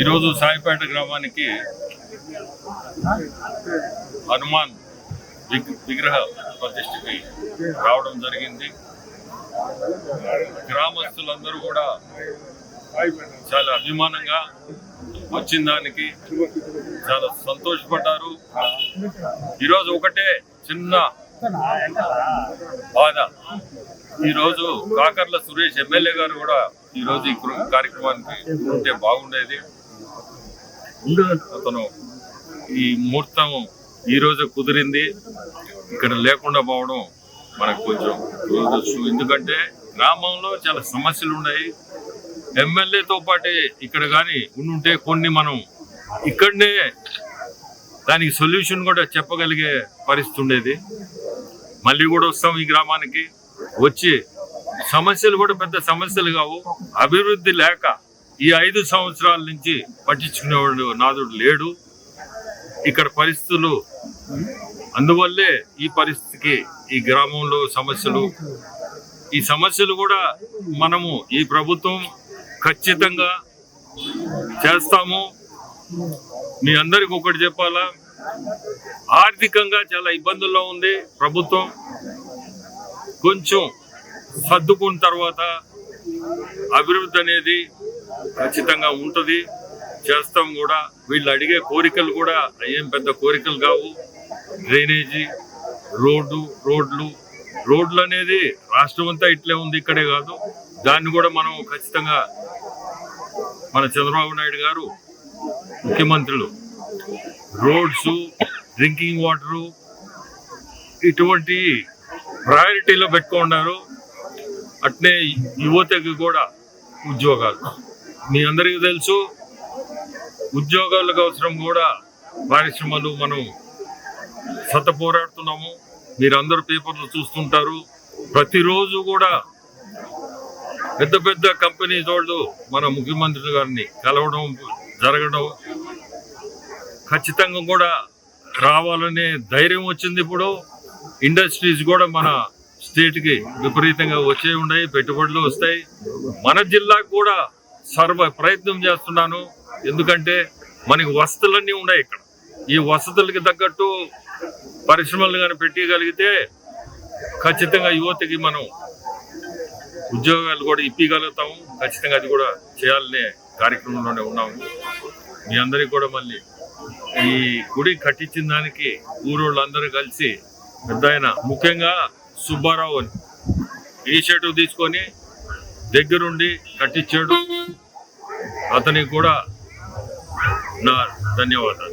ఈరోజు సాయిపేట గ్రామానికి హనుమాన్ విగ్రహ ప్రతిష్ఠకి రావడం జరిగింది. గ్రామస్తులందరూ కూడా చాలా అభిమానంగా వచ్చిన దానికి చాలా సంతోషపడ్డారు. ఈరోజు ఒకటే చిన్న బాధ. ఈరోజు కాకర్ల సురేష్ ఎమ్మెల్యే గారు కూడా ఈరోజు ఈ కార్యక్రమానికి ఉంటే బాగుండేది. అతను ఈ ముహూర్తం ఈ రోజు కుదిరింది. ఇక్కడ లేకుండా పోవడం మనకు కొంచెం దురదృష్టం. ఎందుకంటే గ్రామంలో చాలా సమస్యలు ఉన్నాయి. ఎమ్మెల్యేతో పాటే ఇక్కడ కానీ ఉండుంటే కొన్ని మనం ఇక్కడనే దానికి సొల్యూషన్ కూడా చెప్పగలిగే పరిస్థితి ఉండేది. మళ్ళీ కూడా వస్తాం ఈ గ్రామానికి. వచ్చి సమస్యలు కూడా పెద్ద సమస్యలు కావు. అభివృద్ధి లేక ఈ ఐదు సంవత్సరాల నుంచి పట్టించుకునేవాడు నాదుడు లేడు. ఇక్కడ పరిస్థితులు అందువల్లే ఈ పరిస్థితికి ఈ గ్రామంలో సమస్యలు ఈ సమస్యలు కూడా మనము ఈ ప్రభుత్వం ఖచ్చితంగా చేస్తాము. మీ అందరికి ఒకటి చెప్పాలా? ఆర్థికంగా చాలా ఇబ్బందుల్లో ఉంది ప్రభుత్వం. కొంచెం సర్దుకున్న తర్వాత అభివృద్ధి అనేది ఖచ్చితంగా ఉంటుంది. చేస్తాం కూడా. వీళ్ళు అడిగే కోరికలు కూడా ఏం పెద్ద కోరికలు కావు. డ్రైనేజీ రోడ్డు రోడ్లు. రోడ్లు అనేది రాష్ట్రం అంతా ఇట్లే ఉంది ఇక్కడే కాదు. దాన్ని కూడా మనం ఖచ్చితంగా మన చంద్రబాబు నాయుడు గారు ముఖ్యమంత్రులు. రోడ్స్ డ్రింకింగ్ వాటరు ఇటువంటి ప్రయారిటీలో పెట్టుకున్నారు. అట్నే యువతకి కూడా ఉద్యోగాలు. మీ అందరికీ తెలుసు ఉద్యోగాలకు అవసరం కూడా పరిశ్రమలు మనం సత పోరాడుతున్నాము. మీరందరూ పేపర్లు చూస్తుంటారు. ప్రతిరోజు కూడా పెద్ద పెద్ద కంపెనీ వాళ్ళు మన ముఖ్యమంత్రి గారిని కలవడం జరగడం ఖచ్చితంగా కూడా రావాలనే ధైర్యం వచ్చింది ఇప్పుడు. ఇండస్ట్రీస్ కూడా మన స్టేట్కి విపరీతంగా వచ్చే ఉన్నాయి పెట్టుబడులు వస్తాయి. మన జిల్లాకు కూడా సర్వ ప్రయత్నం చేస్తున్నాను. ఎందుకంటే మనకి వసతులన్నీ ఉన్నాయి ఇక్కడ. ఈ వసతులకి తగ్గట్టు పరిశ్రమలు కానీ పెట్టగలిగితే ఖచ్చితంగా యువతకి మనం ఉద్యోగాలు కూడా ఇప్పగలుగుతాము. ఖచ్చితంగా అది కూడా చేయాలనే కార్యక్రమంలోనే ఉన్నాము. మీ అందరికి కూడా మళ్ళీ ఈ గుడి కట్టించిన దానికి ఊరోళ్ళందరూ కలిసి పెద్ద ఆయన ముఖ్యంగా సుబ్బారావు అని. ఇనిషియేటివ్ తీసుకొని దగ్గరుండి కట్టించాడు. అతనికి కూడా నా ధన్యవాదాలు.